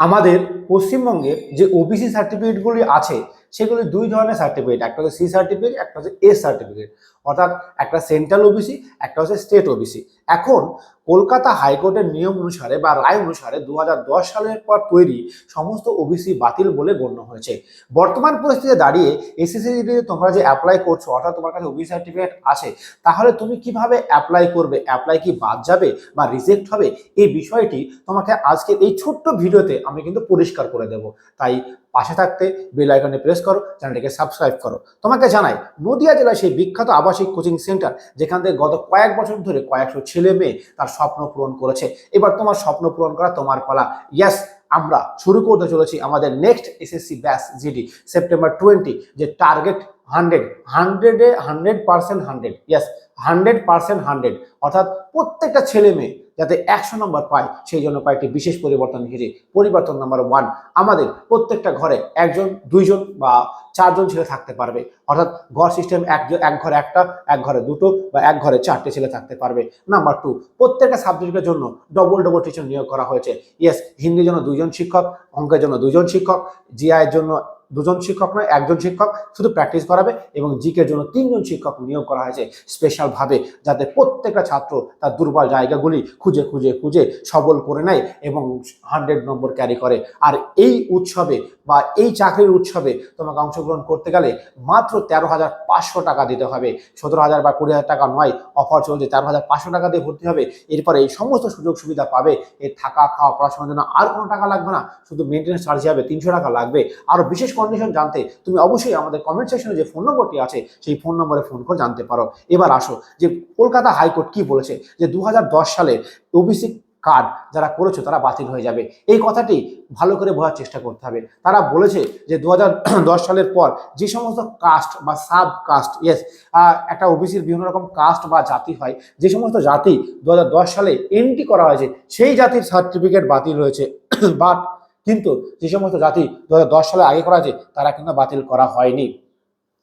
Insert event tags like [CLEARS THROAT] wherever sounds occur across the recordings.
আমাদের পশ্চিমবঙ্গের যে ওবিসি সার্টিফিকেটগুলি আছে সেগুলি দুই ধরনের সার্টিফিকেট একটা হচ্ছে সি সার্টিফিকেট একটা হচ্ছে এস সার্টিফিকেট অর্থাৎ একটা সেন্ট্রাল ওবিসি একটা হচ্ছে স্টেট ওবিসি এখন কলকাতা হাইকোর্টের নিয়ম অনুসারে বা রায় অনুসারে দু হাজার দশ সালের পর তৈরি সমস্ত ওবিসি বাতিল বলে গণ্য হয়েছে। বর্তমান পরিস্থিতিতে দাঁড়িয়ে এসএসসি তোমরা যে অ্যাপ্লাই করছ, অর্থাৎ তোমার কাছে ওবিসি সার্টিফিকেট আছে, তাহলে তুমি কীভাবে অ্যাপ্লাই করবে? অ্যাপ্লাই কি বাদ যাবে বা রিজেক্ট হবে? এই বিষয়টি তোমাকে আজকে এই ছোট্ট ভিডিওতে আমি কিন্তু পরিষ্কার করে দেব। তাই পাশে থাকতে বেল আইকনে প্রেস করো চ্যানেলটিকে সাবস্ক্রাইব করো। তোমাকে জানাই, নদিয়া জেলায় সেই বিখ্যাত আবাসিক কোচিং সেন্টার যেখান থেকে গত কয়েক বছর ধরে কয়েকশো ছেলে মেয়ে তার স্বপ্ন পূরণ করেছে। এবার তোমার স্বপ্ন পূরণ করা তোমার পালা। ইয়াস আমরা শুরু করতে চলেছি আমাদের next SSC batch GD September twenty যে টার্গেট হান্ড্রেড হান্ড্রেডে hundred percent hundred yes hundred percent hundred অর্থাৎ প্রত্যেকটা ছেলে মেয়ে যাতে একশো নম্বর পায় সেই জন্য কয়েকটি বিশেষ পরিবর্তন এসেছে পরিবর্তন নাম্বার ওয়ান আমাদের প্রত্যেকটা ঘরে একজন, দুইজন বা চারজন ছেলে থাকতে পারবে। অর্থাৎ ঘর সিস্টেম এক এক ঘরে একটা, এক ঘরে দুটো বা এক ঘরে চারটে ছেলে থাকতে পারবে। নাম্বার টু প্রত্যেকটা সাবজেক্টের জন্য ডবল ডবল টিচার নিয়োগ করা হয়েছে। ইয়েস হিন্দির জন্য দুজন শিক্ষক, অঙ্কের জন্য দুজন শিক্ষক জিআইয়ের জন্য দুজন শিক্ষক নয়, একজন শিক্ষক শুধু প্র্যাকটিস করাবে এবং জিকের জন্য তিনজন শিক্ষক নিয়োগ করা হয়েছে স্পেশালভাবে যাতে প্রত্যেকটা ছাত্র তার দুর্বল জায়গাগুলি খুঁজে খুঁজে খুঁজে সবল করে নেয় এবং হান্ড্রেড নম্বর ক্যারি করে। আর এই উৎসবে বা এই চাকরির উৎসবে তোমাকে অংশগ্রহণ করতে গেলে মাত্র তেরো হাজার পাঁচশো টাকা দিতে হবে। সতেরো হাজার বা কুড়ি হাজার টাকা নয় অফার চলছে তেরো হাজার পাঁচশো টাকা দিয়ে ভর্তি হবে। এরপরে এই সমস্ত সুযোগ সুবিধা পাবে এর থাকা, খাওয়া, পড়াশোনার জন্য আর কোনো টাকা লাগবে না। শুধু মেনটেন্স চার্জ হবে, তিনশো টাকা লাগবে। আরও বিশেষ কন্ডিশন জানতে তুমি অবশ্যই আমাদের কমেন্ট সেকশনে যে ফোন নম্বরটি আছে, সেই ফোন নম্বরে ফোন করে জানতে পারো। এবার আসো, যে কলকাতা হাইকোর্ট কি বলেছে? যে দু হাজার দশ সালে ওবিসি কার্ড যারা করেছ, তারা বাতিল হয়ে যাবে। এই কথাটি ভালো করে বোঝার চেষ্টা করতে হবে। তারা বলেছে যে দু হাজার দশ সালের পর যে সমস্ত কাস্ট বা সাব কাস্ট ইয়েস একটা ওবিসির বিভিন্ন রকম কাস্ট বা জাতি হয়, যে সমস্ত জাতি দু হাজার দশ সালে এন্ট্রি করা হয়েছে, সেই জাতির সার্টিফিকেট বাতিল হয়েছে। [COUGHS] বাট কিন্তু যে সমস্ত জাতি দু হাজার দশ সালে আগে করা আছে, তারা কিন্তু বাতিল করা হয়নি।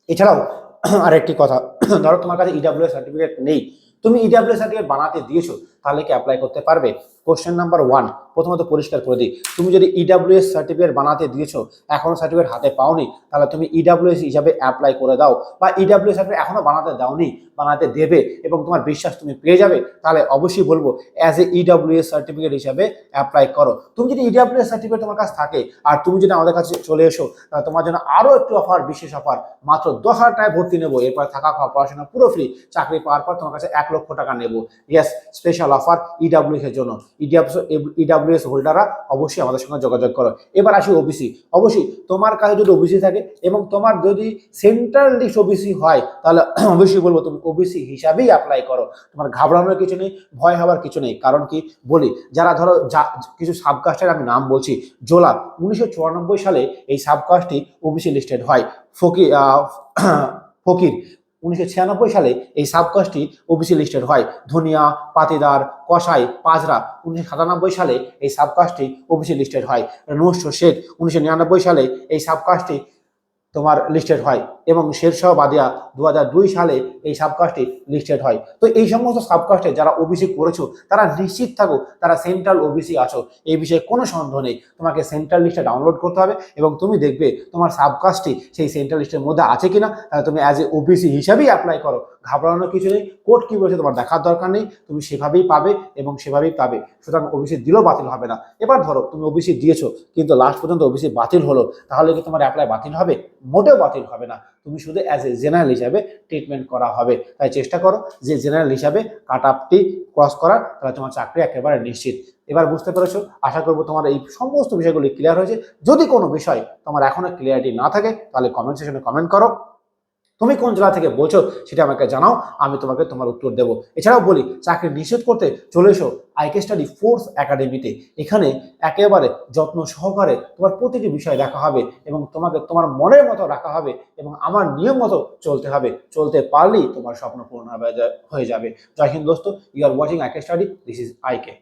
এছাড়াও [CLEARS THROAT] আরেকটি কথা, ধরো তোমার কাছে ইডাব্লিউ সার্টিফিকেট নেই, তুমি ইডাব্লিউ সার্টিফিকেট বানাতে দিয়েছ তাহলে কি অ্যাপ্লাই করতে পারবে? কোশ্চেন নাম্বার ওয়ান প্রথমত পরিষ্কার করে দিই। তুমি যদি ইডাব্লিউএস সার্টিফিকেট বানাতে দিয়েছ এখনও সার্টিফিকেট হাতে পাওনি, তাহলে তুমি ইডাব্লিউএস হিসাবে অ্যাপ্লাই করে দাও বা ইডাব্লিউএস সার্টিফিকেট এখনও বানাতে দাওনি, বানাতে দেবে এবং তোমার বিশ্বাস তুমি পেয়ে যাবে, তাহলে অবশ্যই বলব অ্যাজ এ ইডাব্লিউএস সার্টিফিকেট হিসাবে অ্যাপ্লাই করো। তুমি যদি ইডাব্লিউএস সার্টিফিকেট তোমার কাছে থাকে, আর তুমি যদি আমাদের কাছে চলে এসো, তাহলে তোমার জন্য আরও একটু অফার বিশেষ অফার মাত্র দশ হাজার টাকায় ভর্তি নেব। এরপর থাকা খাওয়া, পড়াশোনা পুরো ফ্রি চাকরি পাওয়ার পর তোমার কাছে এক লক্ষ টাকা নেব। ইয়েস স্পেশাল অফার ইডাব্লিউএস এর জন্য। ইডাব্লিউএস হোল্ডাররা অবশ্যই আমাদের সঙ্গে যোগাযোগ করো। এবার আসি ওবিসি অবশ্যই তোমার কাছে যদি ওবিসি থাকে এবং তোমার যদি সেন্ট্রাল লিস্ট ওবিসি হয়, তাহলে [CLEARS THROAT] অবশ্যই বলব তুমি ওবিসি হিসাবেই অ্যাপ্লাই করো। তোমার ঘাবড়ানোর কিছু নেই, ভয় হওয়ার কিছু নেই। কারণ কি? বলি, যারা ধরো যা, কিছু সাবকাস্টের আমি নাম বলছি, জোলা, উনিশশো চুরানব্বই সালে এই সাবকাস্টটি ওবিসি লিস্টেড হয়। [CLEARS THROAT] ফকির ফকির। উনিশশো ছিয়ানব্বই সালে এই সাবকাস্টটি ওবিসি লিস্টেড হয়। ধনিয়া, পাতিদার, কসাই, পাজরা, উনিশশো সাতানব্বই সালে এই সাবকাস্টটি ওবিসি লিস্টেড হয়। নৈশ শেখ উনিশশো নিরানব্বই সালে এই সাবকাস্টটি তোমার লিস্টেড হয়। এবং শেরশাহ বাদিয়া দু হাজার দুই সালে এই সাবকাস্টটি লিস্টেড হয়। তো এই সমস্ত সাবকাস্টে যারা ওবিসি করেছ তারা নিশ্চিত থাকো, তারা সেন্ট্রাল ওবিসি আছো। এই বিষয়ে কোনো সন্দেহ নেই। তোমাকে সেন্ট্রাল লিস্টে ডাউনলোড করতে হবে এবং তুমি দেখবে তোমার সাবকাস্টটি সেই সেন্ট্রাল লিস্টের মধ্যে আছে কিনা। তাহলে তুমি অ্যাজ এ ওবিসি হিসাবেই অ্যাপ্লাই করো। ঘাবড়ানোর কিছু নেই। কোর্ট কী বলেছে তোমার দেখার দরকার নেই। তুমি সেভাবেই পাবে এবং সেভাবেই পাবে। সুতরাং ওবিসি দিলেও বাতিল হবে না। এবার ধরো তুমি ওবিসি দিয়েছ, কিন্তু লাস্ট পর্যন্ত ওবিসি বাতিল হলো। তাহলে কি তোমার অ্যাপ্লাই বাতিল হবে? মোটেও বাতিল হবে না। তুমি শুধু অ্যাজ এ জেনারেল হিসাবে ট্রিটমেন্ট করা হবে। তাই চেষ্টা করো যে জেনারেল হিসাবে কাট আপটি ক্রস করার, তাহলে তোমার চাকরি একেবারে নিশ্চিত। এবার বুঝতে পেরেছ? আশা করব তোমার এই সমস্ত বিষয়গুলি ক্লিয়ার হয়েছে। যদি কোনো বিষয় তোমার এখনও ক্লিয়ারিটি না থাকে, তাহলে কমেন্ট সেশনে কমেন্ট করো। তুমি কোন জেলা থেকে বলছো সেটা আমাকে জানাও, আমি তোমাকে তোমার উত্তর দেবো। এছাড়াও বলি, চাকরি নিষেধ করতে চলে এসো আইকে স্টাডি ফোর্স একাডেমিতে এখানে একেবারে যত্ন সহকারে তোমার প্রতিটি বিষয় দেখা হবে এবং তোমাকে তোমার মনের মতো রাখা হবে এবং আমার নিয়ম মতো চলতে হবে। চলতে পারলেই তোমার স্বপ্ন পূর্ণ হয়ে যাবে। জয় হিন্দ দোস্ত you are watching IK study this is IK